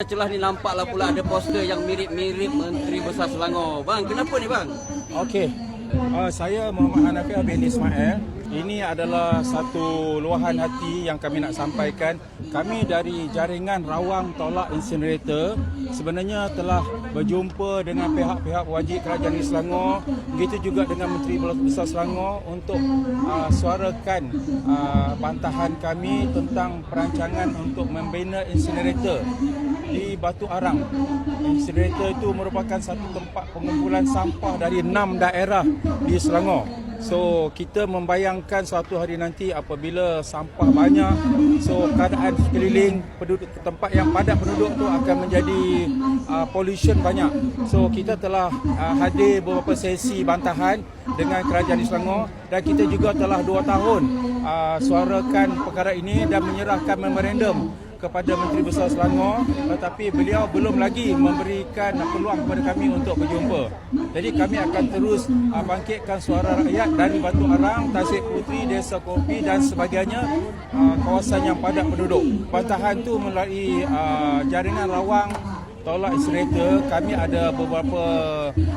Celah ni nampaklah pula ada poster yang mirip-mirip Menteri Besar Selangor. Bang, kenapa ni bang? Okey. Uh, saya Muhammad Hanafi bin Ismail. Ini adalah satu luahan hati yang kami nak sampaikan. Kami dari jaringan Rawang Tolak Incinerator sebenarnya telah berjumpa dengan pihak-pihak wajib kerajaan di Selangor, begitu juga dengan Menteri Besar Selangor untuk uh, suarakan uh, bantahan kami tentang perancangan untuk membina incinerator di Batu Arang. Incinerator itu merupakan satu tempat pengumpulan sampah dari enam daerah di Selangor. So kita membayangkan suatu hari nanti apabila sampah banyak, so keadaan sekeliling penduduk tempat yang padat penduduk tu akan menjadi uh, pollution banyak. So kita telah uh, hadir beberapa sesi bantahan dengan kerajaan di Selangor dan kita juga telah dua tahun uh, suarakan perkara ini dan menyerahkan memorandum kepada Menteri Besar Selangor tetapi beliau belum lagi memberikan peluang kepada kami untuk berjumpa. Jadi kami akan terus uh, bangkitkan suara rakyat dari Batu Arang, Tasik Puteri, Desa Kopi dan sebagainya uh, kawasan yang padat penduduk. Bantahan tu melalui uh, jaringan rawang tolak incinerator kami ada beberapa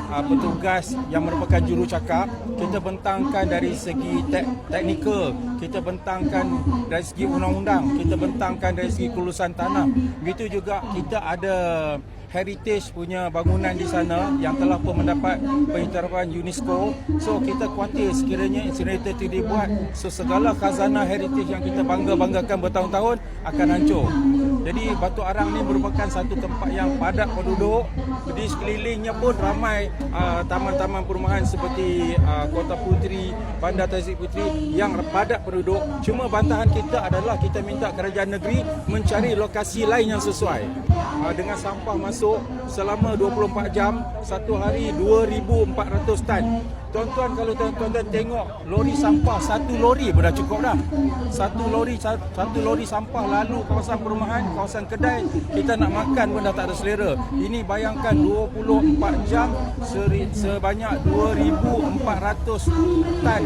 uh, petugas yang merupakan juru cakap kita bentangkan dari segi tek, teknikal kita bentangkan dari segi undang-undang kita bentangkan dari segi kelulusan tanah begitu juga kita ada heritage punya bangunan di sana yang telah pun mendapat pengiktirafan UNESCO. So kita khawatir sekiranya incinerator itu dibuat so segala khazanah heritage yang kita bangga-banggakan bertahun-tahun akan hancur. Jadi Batu Arang ni merupakan satu tempat yang padat penduduk. Di sekelilingnya pun ramai uh, taman-taman perumahan seperti uh, Kota Puteri, Bandar Tasik Puteri yang padat penduduk. Cuma bantahan kita adalah kita minta kerajaan negeri mencari lokasi lain yang sesuai. Uh, dengan sampah masuk selama 24 jam, satu hari 2,400 tan. Tuan-tuan kalau tuan-tuan tengok lori sampah satu lori pun dah cukup dah. Satu lori satu lori sampah lalu kawasan perumahan, kawasan kedai, kita nak makan pun dah tak ada selera. Ini bayangkan 24 jam seri, sebanyak 2400 tan.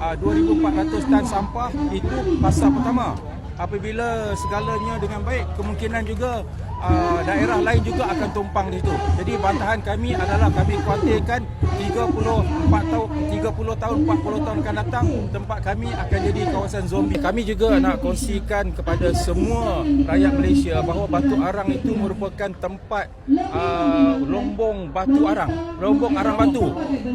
Uh, 2400 tan sampah itu pasal pertama. Apabila segalanya dengan baik, kemungkinan juga uh, daerah lain juga akan tumpang di situ. Jadi bantahan kami adalah kami khawatirkan 34 tahun 30 tahun 40 tahun akan datang tempat kami akan jadi kawasan zombie. Kami juga nak kongsikan kepada semua rakyat Malaysia bahawa Batu Arang itu merupakan tempat uh, lombong batu arang, lombong arang batu.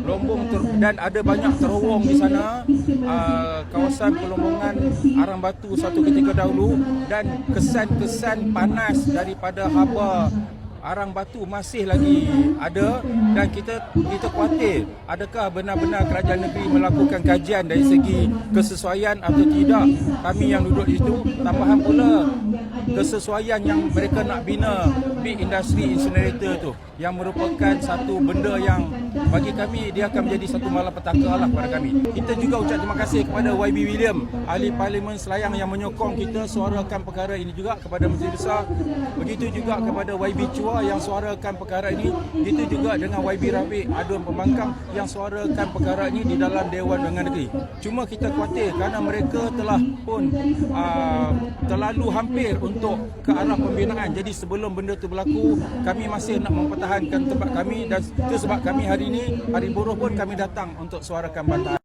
Lombong ter- dan ada banyak terowong di sana uh, kawasan pelombongan arang batu satu ketika dahulu dan kesan-kesan panas daripada 的，好好？Arang batu masih lagi ada dan kita kita khawatir adakah benar-benar kerajaan negeri melakukan kajian dari segi kesesuaian atau tidak kami yang duduk di situ tambahan pula kesesuaian yang mereka nak bina big industry incinerator tu yang merupakan satu benda yang bagi kami dia akan menjadi satu malapetaka lah kepada kami. Kita juga ucap terima kasih kepada YB William, ahli parlimen Selayang yang menyokong kita suarakan perkara ini juga kepada Menteri Besar. Begitu juga kepada YB Chua yang suarakan perkara ini. Begitu juga dengan YB Rafiq Adun Pembangkang yang suarakan perkara ini di dalam Dewan Undangan Negeri. Cuma kita khawatir kerana mereka telah pun uh, terlalu hampir untuk ke arah pembinaan. Jadi sebelum benda itu berlaku, kami masih nak mempertahankan tempat kami dan itu sebab kami hari ini, hari buruh pun kami datang untuk suarakan bantahan.